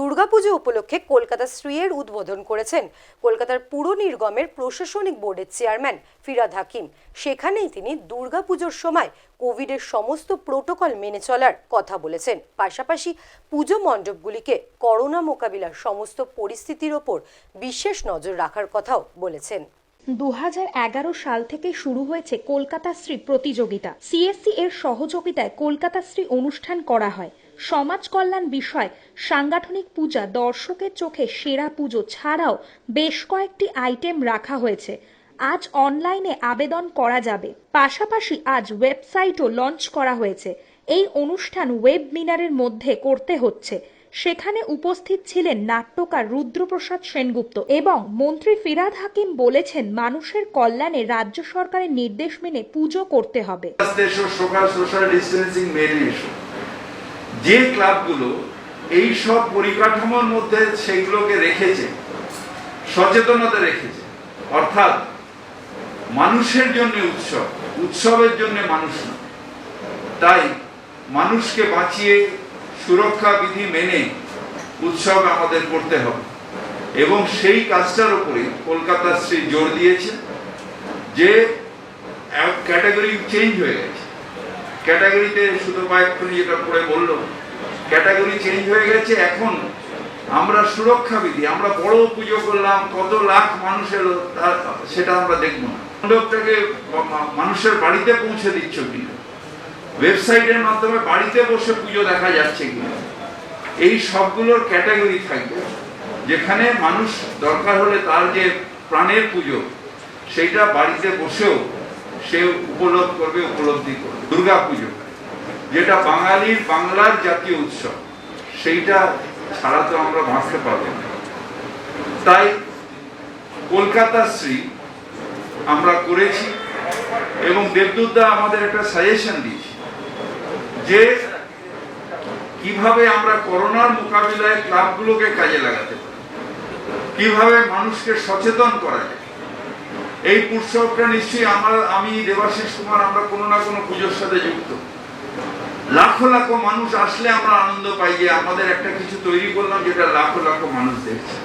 দুর্গাপুজো উপলক্ষে কলকাতা শ্রীয়ের উদ্বোধন করেছেন কলকাতার পুর নির্গমের প্রশাসনিক বোর্ডের চেয়ারম্যান ফিরাদ হাকিম। সেখানেই তিনি দুর্গাপুজোর সময় কোভিডের সমস্ত প্রোটোকল মেনে চলার কথা বলেছেন। পাশাপাশি পুজো মণ্ডপগুলিকে করোনা মোকাবিলার সমস্ত পরিস্থিতির ওপর বিশেষ নজর রাখার কথাও বলেছেন। দু হাজার এগারো সাল থেকে শুরু হয়েছে কলকাতা শ্রী প্রতিযোগিতা। সিএসসি এর সহযোগিতায় কলকাতা শ্রী অনুষ্ঠান করা হয়। সমাজ কল্যাণ বিষয়, সাংগঠনিক পূজা, দর্শকের চোখে সেরা পুজো ছাড়াও বেশ কয়েকটি আইটেম রাখা হয়েছে। আজ অনলাইনে আবেদন করা যাবে। পাশাপাশি আজ ওয়েবসাইটও লঞ্চ করা হয়েছে। এই অনুষ্ঠান ওয়েব মিনারের মধ্যে করতে হচ্ছে। সেখানে উপস্থিত ছিলেন নাট্যকার রুদ্রপ্রসাদ সেনগুপ্ত এবং মন্ত্রী ফিরাদ হাকিম বলেছেন, মানুষের কল্যাণে রাজ্য সরকারের নির্দেশ মেনে পুজো করতে হবে। যে ক্লাবগুলো এই সব পরিকাঠামোর মধ্যে সেইগুলোকে রেখেছে, সচেতনতা রেখেছে, অর্থাৎ মানুষের জন্য উৎসব, উৎসবের জন্য মানুষ তাই মানুষকে বাঁচিয়ে সুরক্ষা বিধি মেনে উৎসব আমাদের করতে হবে। এবং সেই কাজটার উপরে কলকাতা শ্রী জোর দিয়েছে যে ক্যাটাগরি চেঞ্জ হয়ে গেছে। ক্যাটাগরিতে শুধু কয়েকক্ষণ যেটা পড়ে বলল, ক্যাটাগরি চেঞ্জ হয়ে গেছে এখন। আমরা সুরক্ষা বিধি আমরা বড় পুজো করলাম, কত লাখ মানুষ এলো সেটা আমরা দেখব না। মণ্ডপটাকে মানুষের বাড়িতে পৌঁছে দিচ্ছ কিনা ওয়েবসাইটের মাধ্যমে বাড়িতে বসে পুজো দেখা যাচ্ছে কিনা এই সবগুলোর ক্যাটাগরি থাকবে, যেখানে মানুষ দরকার হলে তার যে প্রাণের পুজো, সেইটা বাড়িতে বসেও সে উপলব্ধ করবে, উপলব্ধি করবে। দুর্গা পুজো যেটা বাঙালির বাংলার জাতীয় উৎসব, সেইটা ছাড়া তো আমরা বাঁচতে পারব না। তাই কলকাতা শ্রী আমরা করেছি এবং দেবদূতদা আমাদের একটা সাজেশন দিয়েছে যে কীভাবে আমরা করোনার মোকাবিলায় ক্লাবগুলোকে কাজে লাগাতে পারি, কীভাবে মানুষকে সচেতন করা যায়। এই উৎসবটা নিশ্চয়ই আমরা, আমি দেবাশিস কুমার, আমরা কোনো না কোনো পুজোর সাথে যুক্ত। লাখো লাখো মানুষ আসলে আমরা আনন্দ পাই যে আমাদের একটা কিছু তৈরি করলাম যেটা লাখো লাখো মানুষ দেখছে।